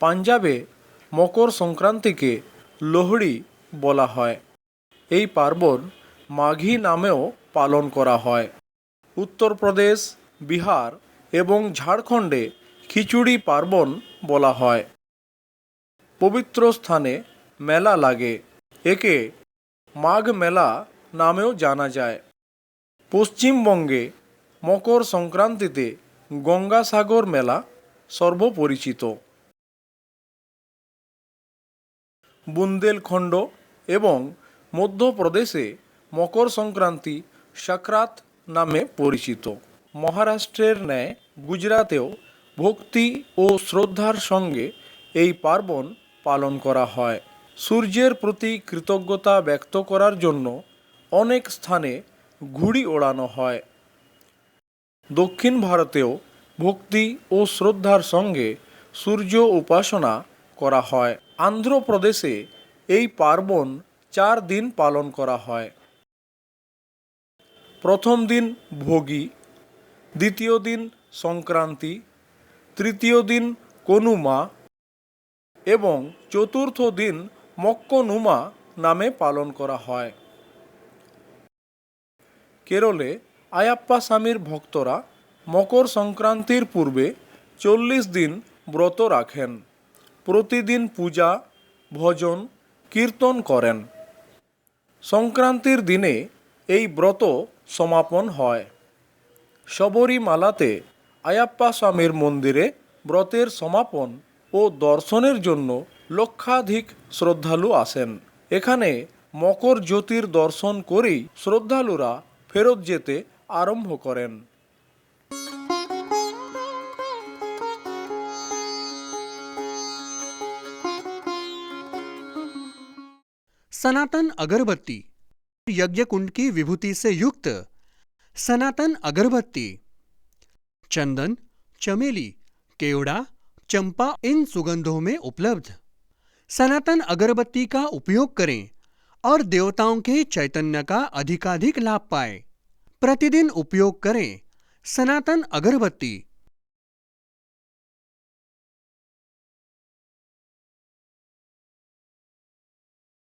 পাঞ্জাবে মকর সংক্রান্তিকে লোহড়ি বলা হয়। এই পার্বণ মাঘী নামেও পালন করা হয়। উত্তরপ্রদেশ বিহার এবং ঝাড়খণ্ডে খিচুড়ি পার্বণ বলা হয়। পবিত্র স্থানে মেলা লাগে। একে মাঘ মেলা নামেও জানা যায়। পশ্চিমবঙ্গে মকর সংক্রান্তিতে গঙ্গাসাগর মেলা সর্বপরিচিত। বুন্দেলখণ্ড এবং মধ্যপ্রদেশে মকর সংক্রান্তি সাকরাত নামে পরিচিত। মহারাষ্ট্রের ন্যায় গুজরাতেও ভক্তি ও শ্রদ্ধার সঙ্গে এই পার্বণ পালন করা হয়। সূর্যের প্রতি কৃতজ্ঞতা ব্যক্ত করার জন্য অনেক স্থানে ঘুড়ি ওড়ানো হয়। দক্ষিণ ভারতেও ভক্তি ও শ্রদ্ধার সঙ্গে সূর্য উপাসনা করা হয়। আন্ধ্রপ্রদেশে এই পার্বণ চার দিন পালন করা হয়। প্রথম দিন ভোগী, দ্বিতীয় দিন সংক্রান্তি, তৃতীয় দিন কনুমা এবং চতুর্থ দিন মক্কনুমা নামে পালন করা হয়। কেরলে আয়াপ্পা স্বামীর ভক্তরা মকর সংক্রান্তির পূর্বে চল্লিশ দিন ব্রত রাখেন। প্রতিদিন পূজা, ভজন, কীর্তন করেন। সংক্রান্তির দিনে এই ব্রত সমাপন হয়। শবরীমালাতে আয়াপ্পা স্বামীর মন্দিরে ব্রতের সমাপন ও দর্শনের জন্য লক্ষাধিক শ্রদ্ধালু আসেন। এখানে মকর জ্যোতির দর্শন করেই শ্রদ্ধালুরা ফেরত যেতে আরম্ভ করেন। सनातन अगरबत्ती यज्ञ कुंड की विभूति से युक्त सनातन अगरबत्ती, चंदन, चमेली, केवड़ा, चंपा इन सुगंधों में उपलब्ध। सनातन अगरबत्ती का उपयोग करें और देवताओं के चैतन्य का अधिकाधिक लाभ पाए। प्रतिदिन उपयोग करें सनातन अगरबत्ती।